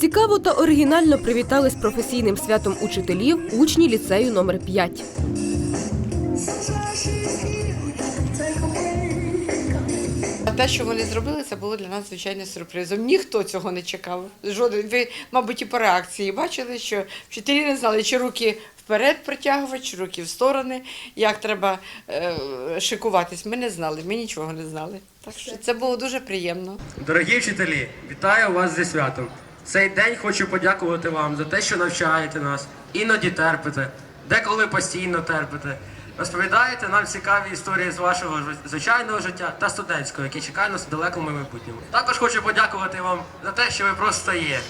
Цікаво та оригінально привітали з професійним святом учителів учні ліцею номер 5. Те, що вони зробили, це було для нас звичайно сюрпризом. Ніхто цього не чекав. Жоден ви, мабуть, і по реакції бачили, що вчителі не знали, чи руки вперед протягувати, чи руки в сторони, як треба е, шикуватись. Ми не знали, ми нічого не знали. Так що це було дуже приємно. Дорогі вчителі, вітаю вас зі святом. В Цей день хочу подякувати вам за те, що навчаєте нас, іноді терпите, деколи постійно терпите. Розповідаєте нам цікаві історії з вашого звичайного життя та студентського, які чекають нас у далекому майбутньому. Також хочу подякувати вам за те, що ви просто є.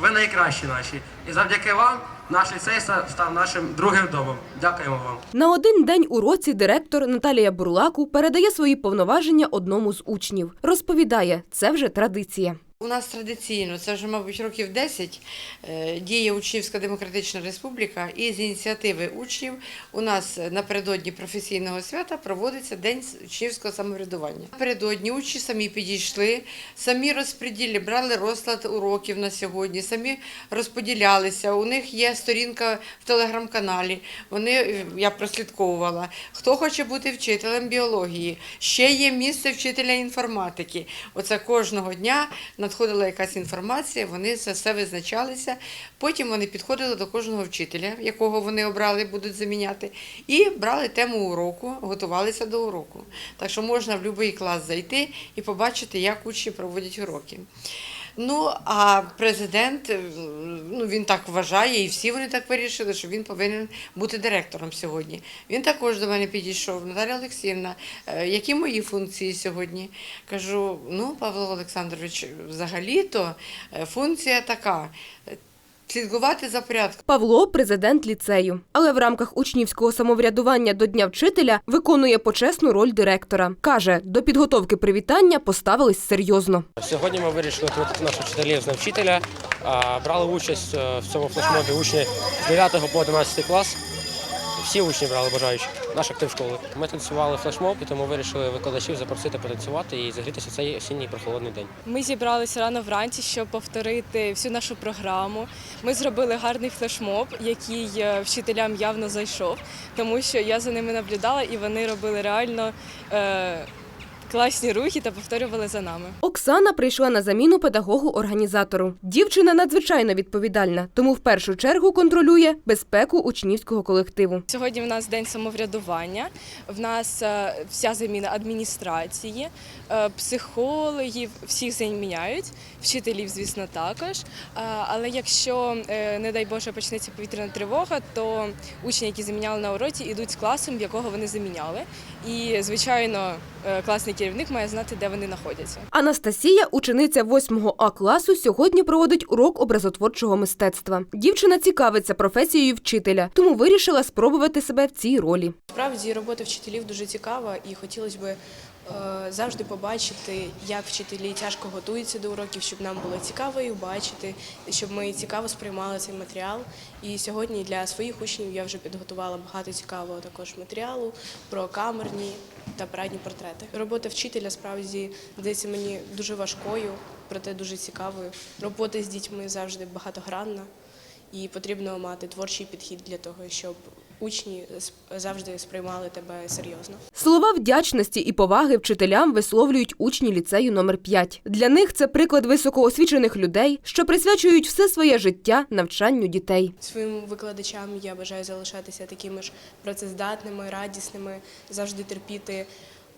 Ви найкращі наші. І завдяки вам наш ліцей став нашим другим домом. Дякуємо вам. На один день у році директор Наталія Бурлаку передає свої повноваження одному з учнів. Розповідає, це вже традиція. У нас традиційно, це вже, мабуть, років 10, е, діє Учнівська демократична республіка, і з ініціативи учнів у нас напередодні професійного свята проводиться День учнівського самоврядування. Напередодні учні самі підійшли, самі розподіли, брали розклад уроків на сьогодні, самі розподілялися. У них є сторінка в телеграм-каналі. Вони е, я прослідковувала. Хто хоче бути вчителем біології, ще є місце вчителя інформатики. Оце кожного дня надходила якась інформація, вони це все визначалися. Потім вони підходили до кожного вчителя, якого вони обрали, будуть заміняти, і брали тему уроку, готувалися до уроку. Так що можна в будь-який клас зайти і побачити, як учні проводять уроки. Ну, а президент, е, ну він так вважає, і всі вони так вирішили, що він повинен бути директором сьогодні. Він також до мене підійшов. Наталя Олексіївна, е, які мої функції сьогодні? Кажу: ну, Павло Олександрович, взагалі-то е, функція така. Слідкувати за порядком. Павло президент ліцею, але в рамках учнівського самоврядування до Дня вчителя виконує почесну роль директора. Каже, до підготовки привітання поставились серйозно. Сьогодні ми вирішили привітати наших вчителів з навчителя. Брали участь е, в цьому флешмобі учні з 9 по 11 клас. Всі учні брали бажаючі, наш актив школи. Ми танцювали флешмоб, і тому вирішили викладачів запросити потанцювати і загрітися цей осінній прохолодний день. Ми зібралися рано вранці, щоб повторити всю нашу програму. Ми зробили гарний флешмоб, який е, вчителям явно зайшов, тому що я за ними наблюдала і вони робили реально е, класні рухи та повторювали за нами. Оксана прийшла на заміну педагогу-організатору. Дівчина надзвичайно відповідальна, тому в першу чергу контролює безпеку учнівського колективу. Сьогодні в нас день самоврядування. В нас е, вся заміна адміністрації, е, психологів, всіх заміняють, вчителів, звісно, також. Е, Але якщо, не дай Боже, почнеться повітряна тривога, то учні, які заміняли на уроці, йдуть з класом, в якого вони заміняли. І, звичайно, класний керівник має знати, де вони знаходяться. Анастасія, учениця 8 А класу, сьогодні проводить урок образотворчого мистецтва. Дівчина цікавиться професією вчителя, тому вирішила спробувати себе в цій ролі. Справді робота вчителів дуже цікава, і хотілося б е, завжди побачити, як вчителі тяжко готуються до уроків, щоб нам було цікаво їх бачити, щоб ми цікаво сприймали цей матеріал. І сьогодні для своїх учнів я вже підготувала багато цікавого також матеріалу про камерні та парадні портрети. Робота вчителя справді здається мені дуже важкою, проте дуже цікавою. Робота з дітьми завжди багатогранна. І потрібно мати творчий підхід для того, щоб учні завжди сприймали тебе серйозно. Слова вдячності і поваги вчителям висловлюють учні ліцею номер 5 Для них це приклад високоосвічених людей, що присвячують все своє життя навчанню дітей. Своїм викладачам я бажаю залишатися такими ж працездатними, радісними, завжди терпіти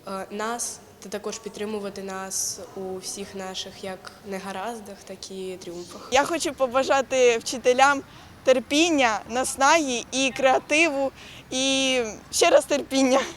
е, нас та також підтримувати нас у всіх наших як негараздах, так і тріумфах. Я хочу побажати вчителям терпіння, наснаги і креативу, і ще раз терпіння.